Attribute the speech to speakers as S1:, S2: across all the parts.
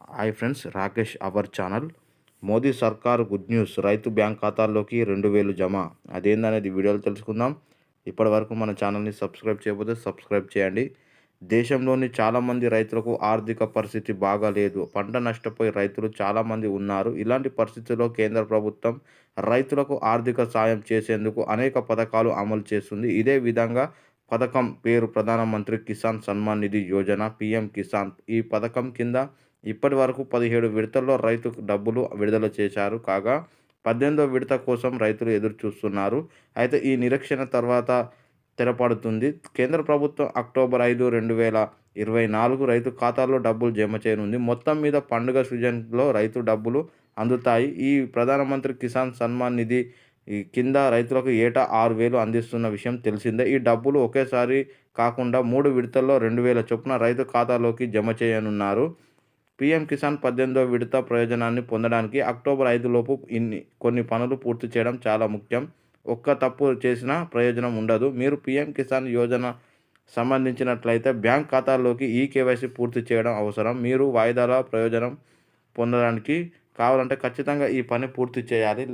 S1: Hi friends Rakesh our channel. Modi సర్కార్ good news. రైతు bank ఖాతాల్లోకి రెండు వేలు జమ. అదేందనేది వీడియోలో తెలుసుకుందాం. ఇప్పటి వరకు మన ఛానల్ని సబ్స్క్రైబ్ చేయకపోతే సబ్స్క్రైబ్ చేయండి. దేశంలోని చాలామంది రైతులకు ఆర్థిక పరిస్థితి బాగాలేదు పంట నష్టపోయి రైతులు చాలామంది ఉన్నారు. ఇలాంటి పరిస్థితుల్లో కేంద్ర ప్రభుత్వం రైతులకు ఆర్థిక సాయం చేసేందుకు అనేక పథకాలు అమలు చేస్తుంది. ఇదే విధంగా పథకం పేరు ప్రధానమంత్రి కిసాన్ సన్మాన్ నిధి యోజన పిఎం కిసాన్ ఈ పథకం కింద ఇప్పటి వరకు పదిహేడు విడతల్లో రైతుకు డబ్బులు విడుదల చేశారు. కాగా పద్దెనిమిదో విడత కోసం రైతులు ఎదురు చూస్తున్నారు అయితే ఈ నిరీక్షణ తర్వాత తెరపడుతుంది. కేంద్ర ప్రభుత్వం అక్టోబర్ ఐదు రెండు వేల ఇరవై నాలుగు రైతు ఖాతాల్లో డబ్బులు జమ చేయనుంది. మొత్తం మీద పండుగ సీజన్లో రైతు డబ్బులు అందుతాయి. ఈ ప్రధానమంత్రి కిసాన్ సన్మాన్ నిధి కింద రైతులకు ఏటా ఆరు వేలు అందిస్తున్న విషయం తెలిసిందే. ఈ డబ్బులు ఒకేసారి కాకుండా మూడు విడతల్లో రెండు వేల చొప్పున రైతు ఖాతాలోకి జమ చేయనున్నారు. పీఎం కిసాన్ పద్దెనిమిదో విడత ప్రయోజనాన్ని పొందడానికి అక్టోబర్ ఐదులోపు ఇన్ని కొన్ని పనులు పూర్తి చేయడం చాలా ముఖ్యం. ఒక్క తప్పు చేసిన ప్రయోజనం ఉండదు. మీరు పీఎం కిసాన్ యోజన సంబంధించినట్లయితే బ్యాంక్ ఖాతాలోకి ఈ కేవైసీ పూర్తి చేయడం అవసరం. మీరు వాయిదాల ప్రయోజనం పొందడానికి కావాలంటే ఖచ్చితంగా ఈ పని పూర్తి చేయాలి.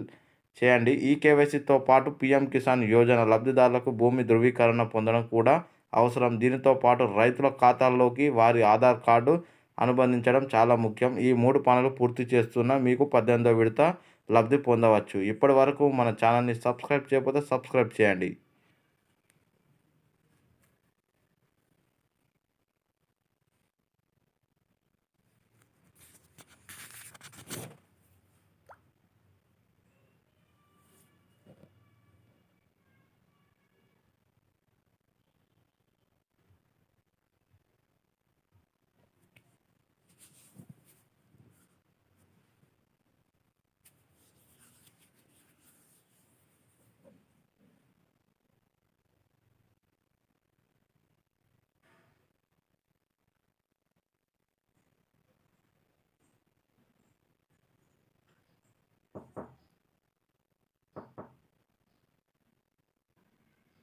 S1: చేయండి. ఈ కేవైసీతో పాటు పీఎం కిసాన్ యోజన లబ్ధిదారులకు భూమి ధృవీకరణ పొందడం కూడా అవసరం. దీనితో పాటు రైతుల ఖాతాల్లోకి వారి ఆధార్ కార్డు అనుబంధించడం చాలా ముఖ్యం. ఈ మూడు పనులు పూర్తి చేస్తున్న మీకు పద్దెనిమిదో విడత లబ్ధి పొందవచ్చు. ఇప్పటి వరకు మన ఛానల్ని సబ్స్క్రైబ్ చేయకపోతే సబ్స్క్రైబ్ చేయండి.